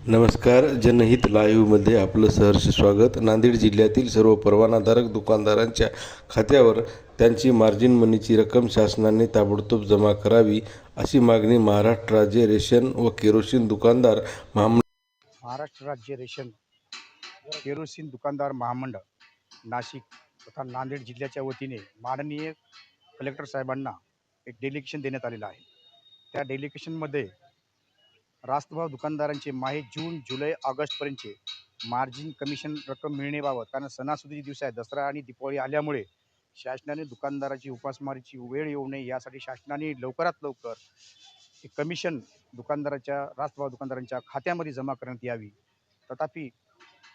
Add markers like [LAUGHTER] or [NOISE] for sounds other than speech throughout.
नमस्कार जनहित लाईव्हमध्ये आपलं सहर्ष स्वागत. नांदेड जिल्ह्यातील सर्व परवानाधारक दुकानदारांच्या खात्यावर त्यांची मार्जिन मनीची रक्कम शासनाने ताबडतोब जमा करावी अशी मागणी महाराष्ट्र राज्य रेशन व केरोसिन दुकानदार महामंडळ महाराष्ट्र राज्य रेशन केरोसिन दुकानदार महामंडळ नाशिक तथा नांदेड जिल्ह्याच्या वतीने माननीय कलेक्टर साहेबांना एक डेलिगेशन देण्यात आलेलं आहे. त्या डेलिगेशनमध्ये रास्तभाव दुकानदारांचे माहे जून जुलै ऑगस्टपर्यंतचे. मार्जिन कमिशन रक्कम मिळण्याबाबत कारण सणासुदीचे दिवस आहे दसरा आणि दिपावली आल्यामुळे शासनाने दुकानदाराची उपासमारीची वेळ येऊ नये यासाठी शासनाने लवकरात लवकर कमिशन दुकानदाराच्या रास्तभाव दुकानदारांच्या खात्यामध्ये जमा करण्यात यावी. तथापि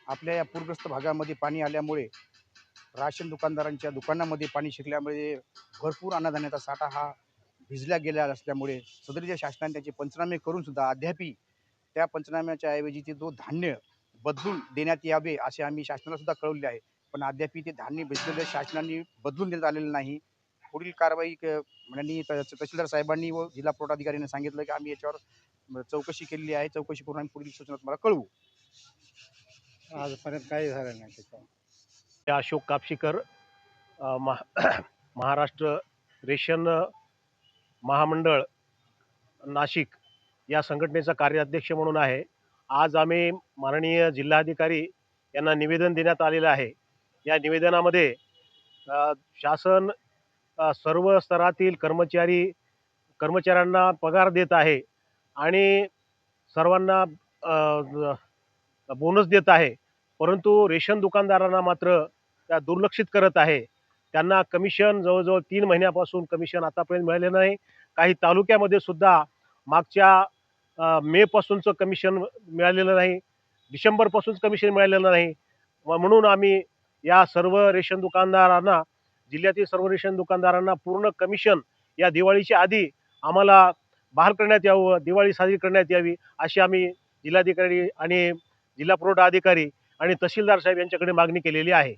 आपल्या या पूरग्रस्त भागामध्ये पाणी आल्यामुळे राशन दुकानदारांच्या दुकानामध्ये पाणी शिरल्यामुळे भरपूर अन्नधान्याचा साठा हा भिजला गेला असल्यामुळे सदरीच्या शासनाने त्याचे पंचनामे करून सुद्धा अद्यापी त्या पंचनाम्याच्या ऐवजी ते जो धान्य बदलून देण्यात यावे असे आम्ही शासनाला सुद्धा कळवले आहे. पण अद्यापी ते धान्य भिजलेलं शासनाने बदलून देण्यात आलेलं नाही. पुढील कारवाई क- म्हणजे त- तहसीलदार साहेबांनी व जिल्हा पुरवठाधिकाऱ्यांनी सांगितलं की आम्ही याच्यावर चौकशी केलेली आहे. चौकशी करून आम्ही पुढील सूचना तुम्हाला कळवू. आजपर्यंत काही झालं नाही त्याच्यावर. अशोक कापशीकर महा [COUGHS] महाराष्ट्र रेशन महामंडळ नाशिक या संघटनेचा कार्याध्यक्ष म्हणून आहे. आज आम्ही माननीय जिल्हाधिकारी यांना निवेदन देण्यात आलेलं आहे. या निवेदनामध्ये शासन सर्व स्तरातील कर्मचारी कर्मचाऱ्यांना पगार देत आहे आणि सर्वांना बोनस देत आहे. परंतु रेशन दुकानदारांना मात्र त्या दुर्लक्षित करत आहे. त्यांना कमिशन जवळजवळ तीन महिन्यापासून कमिशन आतापर्यंत मिळाले नाही. काही तालुक्यामध्ये सुद्धा मागच्या मेपासूनचं कमिशन मिळालेलं नाही. डिसेंबरपासूनच कमिशन मिळालेलं नाही. व म्हणून आम्ही या सर्व रेशन दुकानदारांना जिल्ह्यातील सर्व रेशन दुकानदारांना पूर्ण कमिशन या दिवाळीच्या आधी आम्हाला बहाल करण्यात यावं दिवाळी साजरी करण्यात यावी अशी आम्ही जिल्हाधिकारी आणि जिल्हा पुरवठा अधिकारी आणि तहसीलदार साहेब यांच्याकडे मागणी केलेली आहे.